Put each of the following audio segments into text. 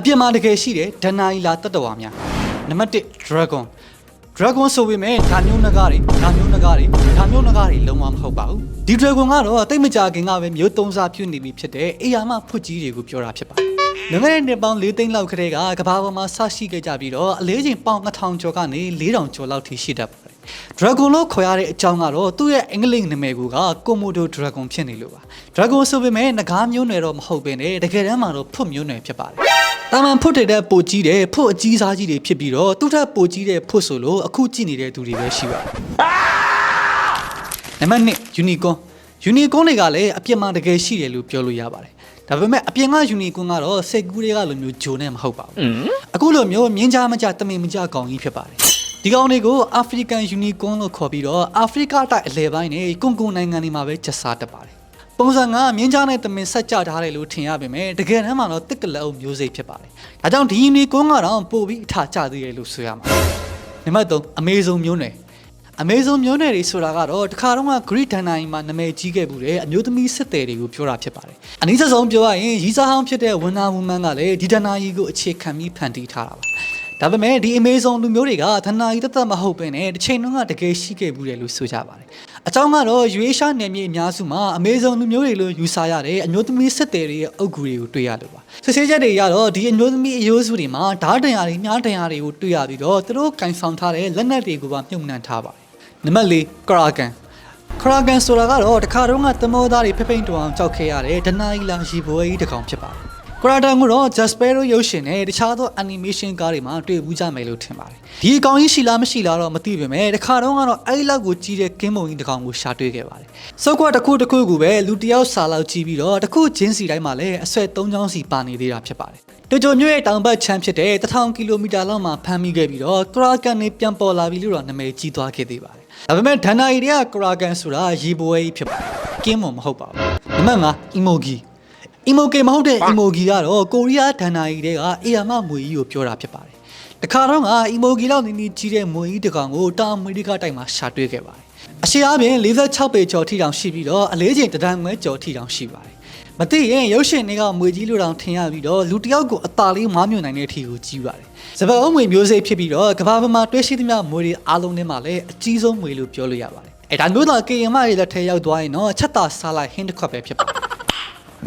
အပြစ်မှာတကယ်ရှိတယ်ဒဏ္ဍာရီလာတတ္တဝါများနံပါတ်1 dragon dragon ဆိုပေမဲ့ဒါမျိုးနဂါတွေဒါမျိုးနဂါတွေဒါမျိုးနဂါတွေလုံးဝမဟုတ်ပါဘူးဒီ dragon ကတော့တိတ်မကြခင်ကပဲမျိုးသုံးစားပြုနေပြီဖြစ်တဲ့အေယာမဖွတ်ကြီးတွေကိုပြောတာဖြစ်ပါတယ်လွန်ခဲ့တဲ့နှစ်ပေါင်း၄သိန်းလောက်ခရဲကကဘာပေါ်မှာဆရှိခဲ့ကြပြီးတော့အလေးချိန်ပေါင်1000ကျော်ကနေ4000ကျော်လောက်ထိရှိတတ်ပါတယ် Dragon လို့ခေါ်ရတဲ့အကြောင်းကတော့သူ့ရဲ့အင်္ဂလိပ်နာမည်က Komodo Dragon ဖြစ်နေလို့ပါ Dragon ဆိုပေမဲ့ငကားမျိုးနွယ်တော့မဟုတ်ဘဲနဲ့တကယ်တမ်းမှာတော့ဖွတ်မျိုးနွယ်ဖြစ်ပါတယ် တာမန်ဖွတ်တဲ့ပိုကြီးတဲ့ဖွတ်အကြီးစားကြီးတွေဖြစ်ပြီးတော့သူ့ထက်ပိုကြီးတဲ့ဖွတ်ဆိုလို့အခုကြည့်နေတဲ့သူတွေပဲရှိပါတယ်နံပါတ်1 Unicorn Unicorn တွေကလည်းအပြစ်မှတကယ်ရှိတယ်လို့ပြောလို့ရပါတယ်ဒါပေမဲ့အပြင်က Unicorn ကတော့စိတ်ကူးတွေကလိုမျိုးဂျိုနဲ့မဟုတ်ပါဘူးအခုလိုမျိုးမြင်းကြားမကြတမင်မကြကောင်ကြီးဖြစ်ပါတယ်ဒီကောင်တွေကို African Unicorn လို့ခေါ်ပြီးတော့အာဖရိကတိုက်အလဲပိုင်းနဲ့ကွန်ကွန်နိုင်ငံတွေမှာပဲကျဆာတတ်ပါတယ် ပုံစံကမြင်းကြားနဲ့တမင်ဆက်ကြထားတယ်လို့ထင်ရပေမဲ့တကယ်တမ်းမှာတော့တစ်ကလက်အုပ်မျိုးစိတ်ဖြစ်ပါတယ်ဒါကြောင့်ဒီ Unicorn ကတော့ပို့ပြီးအထာကျသေးတယ်လို့ဆိုရမှာနံပါတ်3အမေဇုံမျိုးနွယ်အမေဇုံမျိုးနယ်တွေဆိုတာကတော့တခါတော့က Greek ဒန်နိုင်မှာနာမည်ကြီးခဲ့မှုတဲ့အမျိုးသမီးစစ်သည်တွေကိုပြောတာဖြစ်ပါတယ်။အနည်းဆုံးပြောရရင်ရီစာဟောင်းဖြစ်တဲ့ဝန်နာဝူမန်ကလည်းဒီဒန်နိုင်ကိုအခြေခံပြီးဖန်တီးထားတာပါ။ ဒါပေမဲ့ဒီအမေဇုံလူမျိုးတွေကဒန်နိုင်တသက်မဟုတ်ဘဲနဲ့တစ်ချိန်လုံးကတကယ်ရှိခဲ့မှုတယ်လို့ဆိုကြပါတယ်။အကြောင်းကတော့ရွေးရှားနယ်မြေအများစုမှာအမေဇုံလူမျိုးတွေလို့ယူဆရတဲ့အမျိုးသမီးစစ်သည်တွေရဲ့အုပ်ဂူတွေကိုတွေ့ရလို့ပါ။စစ်ဆေးချက်တွေရတော့ဒီအမျိုးသမီးအယိုးစုတွေမှာဓာတ်တံရတွေမြားတံရတွေကိုတွေ့ရပြီးတော့သူတို့ကင်ဆောင်ထားတဲ့လက်နက်တွေကိုပါမြုပ်နှံထားပါတယ်။နံပါတ်၄ကရာဂန်ကရာဂန်ဆိုတာကတော့တခါတုန်းကသမောသားတွေဖိဖိန်တောင်ကြောက်ခဲ့ရတဲ့ဒနာအီလာရီဘွေကြီးတစ်ကောင်ဖြစ်ပါတယ် ကရာဂန်ကတော့ Jaspero ရုပ်ရှင်နဲ့တခြားသော animation ကားတွေမှာတွေ့ဘူးကြမယ်လို့ထင်ပါတယ်ဒီအကောင်ကြီးရှိလားမရှိလားတော့မသိပေမဲ့တခါတုန်းကတော့အဲ့ဒီလောက်ကိုကြီးတဲ့ကင်းမုံကြီးတစ်ကောင်ကိုရှာတွေ့ခဲ့ပါတယ်စောကွက်တစ်ခုတစ်ခုကိုပဲလူတစ်ယောက်စာလောက်ကြီးပြီးတော့တစ်ခုချင်းစီတိုင်းမှာလည်းအဆွဲ၃ချောင်းစီပါနေသေးတာဖြစ်ပါတယ်တကြိုမြို့ရဲ့တောင်ဘက်ချမ်းဖြစ်တဲ့1000ကီလိုမီတာလောက်မှာဖမ်းမိခဲ့ပြီးတော့ကရာဂန်နေပြန်ပေါ်လာပြီလို့တော့နာမည်ကြီးသွားခဲ့သေးပါတယ်ဒါပေမဲ့ဒန်နာရီတွေကကရာဂန်ဆိုတာရေဘွေကြီးဖြစ်ပါတယ်ကင်းမမဟုတ်ပါဘူးနံပါတ်5အီမိုဂီ အီမိုကေမဟုတ်တဲ့အီမိုဂီကတော့ကိုရီးယားဒန်နာရီတွေကအေယာမမွေကြီးကိုပြောတာဖြစ်ပါတယ်တခါတော့ကအီမိုဂီလောက်နီးနီးကြီးတဲ့မွေကြီးတစ်ကောင်ကိုတာအမေရိကတိုက်မှာရှာတွေ့ခဲ့ပါတယ်အရှိအပြင်46ပေကျော်ထိတောင်ရှိပြီးတော့အလေးချိန်တဒံငွဲကျော်ထိတောင်ရှိပါတယ်မသိရင်ရုပ်ရှင်တွေကမွေကြီးလိုတောင်ထင်ရပြီးတော့လူတစ်ယောက်ကိုအသာလေးမားမြုံနိုင်တဲ့အထိကိုကြီးပါတယ်စပယ်အုံးမွေမျိုးစိတ်ဖြစ်ပြီးတော့ကဘာပမာတွဲရှိသမျှမွေတွေအားလုံးထဲမှာလည်းအကြီးဆုံးမွေလို့ပြောလို့ရပါတယ်အဲဒါမျိုးတော့ကေယမတွေလက်ထဲရောက်သွားရင်တော့ချက်တာစားလိုက်ဟင်းတစ်ခွက်ပဲဖြစ်ပါတယ်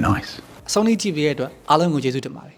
nice အဆုံးထိကြည့်ပေးတဲ့အတွက်အားလုံးကိုကျေးဇူးတင်ပါတယ်